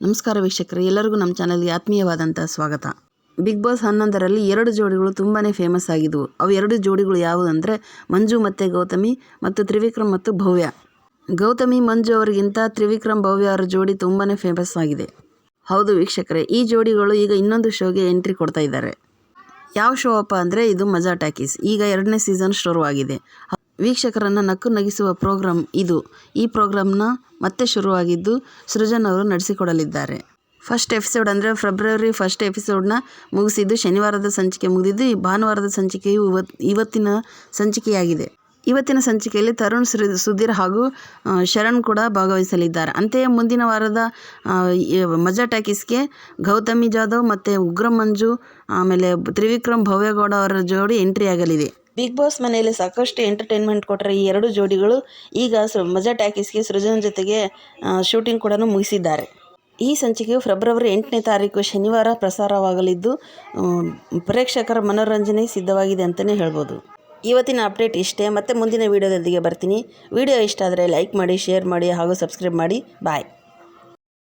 ನಮಸ್ಕಾರ ವೀಕ್ಷಕರೇ, ಎಲ್ಲರಿಗೂ ನಮ್ಮ ಚಾನಲ್ಗೆ ಆತ್ಮೀಯವಾದಂಥ ಸ್ವಾಗತ. ಬಿಗ್ ಬಾಸ್ ಹನ್ನೊಂದರಲ್ಲಿ ಎರಡು ಜೋಡಿಗಳು ತುಂಬಾ ಫೇಮಸ್ ಆಗಿದ್ದವು ಅವು ಎರಡು ಜೋಡಿಗಳು ಯಾವುದಂದರೆ ಮಂಜು ಮತ್ತು ಗೌತಮಿ ಮತ್ತು ತ್ರಿವಿಕ್ರಮ್ ಮತ್ತು ಭವ್ಯ. ಗೌತಮಿ, ಮಂಜು ಅವರಿಗಿಂತ ತ್ರಿವಿಕ್ರಮ್, ಭವ್ಯ ಅವರ ಜೋಡಿ ತುಂಬಾ ಫೇಮಸ್ ಆಗಿದೆ. ಹೌದು ವೀಕ್ಷಕರೇ, ಈ ಜೋಡಿಗಳು ಈಗ ಇನ್ನೊಂದು ಶೋಗೆ ಎಂಟ್ರಿ ಕೊಡ್ತಾ ಇದ್ದಾರೆ. ಯಾವ ಶೋ ಅಪ್ಪ ಅಂದರೆ ಇದು ಮಜಾ ಟಾಕೀಸ್ ಈಗ ಎರಡನೇ ಸೀಸನ್ ಶುರುವಾಗಿದೆ. ವೀಕ್ಷಕರನ್ನು ನಕ್ಕು ನಗಿಸುವ ಪ್ರೋಗ್ರಾಮ್ ಇದು. ಈ ಪ್ರೋಗ್ರಾಮ್ನ ಮತ್ತೆ ಶುರುವಾಗಿದ್ದು ಸೃಜನ್ ಅವರು ನಡೆಸಿಕೊಡಲಿದ್ದಾರೆ. ಫಸ್ಟ್ ಎಪಿಸೋಡ್ ಅಂದರೆ ಫೆಬ್ರವರಿ ಫಸ್ಟ್ ಎಪಿಸೋಡ್ನ ಮುಗಿಸಿದ್ದು ಶನಿವಾರದ ಸಂಚಿಕೆ ಮುಗಿದಿದ್ದು, ಈ ಭಾನುವಾರದ ಸಂಚಿಕೆಯು ಇವತ್, ಇವತ್ತಿನ ಸಂಚಿಕೆಯಾಗಿದೆ. ಇವತ್ತಿನ ಸಂಚಿಕೆಯಲ್ಲಿ ತರುಣ್ ಸುಧೀರ್ ಹಾಗೂ ಶರಣ್ ಕೂಡ ಭಾಗವಹಿಸಲಿದ್ದಾರೆ. ಅಂತೆಯೇ ಮುಂದಿನ ವಾರದ ಮಜಾ ಟಾಕೀಸ್ಗೆ ಗೌತಮಿ ಜಾಧವ್ ಮತ್ತು ಉಗ್ರ ಮಂಜು ಆಮೇಲೆ ತ್ರಿವಿಕ್ರಮ್ ಭವ್ಯಗೌಡ ಅವರ ಜೋಡಿ ಎಂಟ್ರಿ ಆಗಲಿದೆ. ಬಿಗ್ ಬಾಸ್ ಮನೆಯಲ್ಲಿ ಸಾಕಷ್ಟು ಎಂಟರ್ಟೈನ್ಮೆಂಟ್ ಕೊಟ್ಟರೆ ಈ ಎರಡು ಜೋಡಿಗಳು ಈಗ ಮಜಾ ಟಾಕೀಸ್ಗೆ ಸೃಜನ್ ಜೊತೆಗೆ ಶೂಟಿಂಗ್ ಕೂಡ ಮುಗಿಸಿದ್ದಾರೆ. ಈ ಸಂಚಿಕೆಯು ಫೆಬ್ರವರಿ ಎಂಟನೇ ತಾರೀಕು ಶನಿವಾರ ಪ್ರಸಾರವಾಗಲಿದ್ದು ಪ್ರೇಕ್ಷಕರ ಮನೋರಂಜನೆ ಸಿದ್ಧವಾಗಿದೆ ಅಂತಲೇ ಹೇಳ್ಬೋದು. ಇವತ್ತಿನ ಅಪ್ಡೇಟ್ ಇಷ್ಟೇ, ಮತ್ತೆ ಮುಂದಿನ ವೀಡಿಯೋದೊಂದಿಗೆ ಬರ್ತೀನಿ. ವಿಡಿಯೋ ಇಷ್ಟ ಆದರೆ ಲೈಕ್ ಮಾಡಿ, ಶೇರ್ ಮಾಡಿ ಹಾಗೂ ಸಬ್ಸ್ಕ್ರೈಬ್ ಮಾಡಿ. ಬಾಯ್.